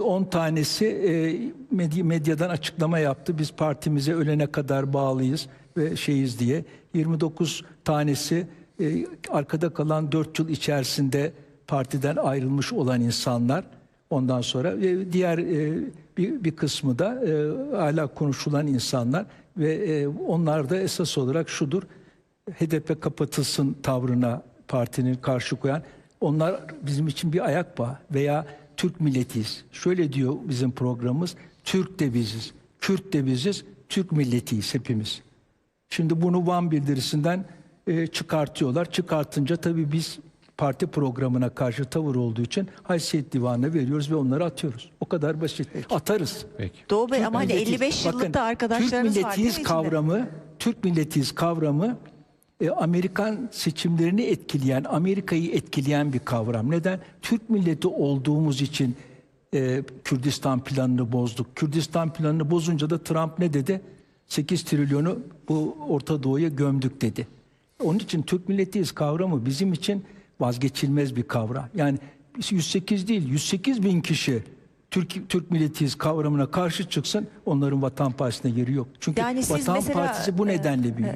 10 tanesi e, medya- medyadan açıklama yaptı. Biz partimize ölene kadar bağlıyız ve şeyiz diye. 29 tanesi e, arkada kalan 4 yıl içerisinde partiden ayrılmış olan insanlar. Ondan sonra e, diğer bir, kısmı da hala konuşulan insanlar ve onlar da esas olarak şudur. HDP kapatılsın tavrına partinin karşı koyan onlar bizim için bir ayak bağı veya Türk milletiyiz. Şöyle diyor bizim programımız Türk de biziz, Kürt de biziz, Türk milletiyiz hepimiz. Şimdi bunu Van bildirisinden e, çıkartıyorlar. Çıkartınca tabii biz parti programına karşı tavır olduğu için haysiyet divanına veriyoruz ve onları atıyoruz. O kadar basit. Atarız. Peki. Doğu Bey ama hani milletiyiz. 55 Bakın, yıllık da arkadaşlarınız Türk milletiyiz kavramı, Türk milletiyiz kavramı e, Amerikan seçimlerini etkileyen, Amerika'yı etkileyen bir kavram. Neden? Türk milleti olduğumuz için e, Kürdistan planını bozduk. Kürdistan planını bozunca da Trump ne dedi? 8 trilyonu bu Orta Doğu'ya gömdük dedi. Onun için Türk milletiyiz kavramı bizim için vazgeçilmez bir kavram. Yani 108 değil 108 bin kişi Türk, Türk milletiyiz kavramına karşı çıksın onların Vatan Partisi'ne yeri yok. Çünkü Yani Vatan mesela, Partisi bu e, nedenle büyüyor.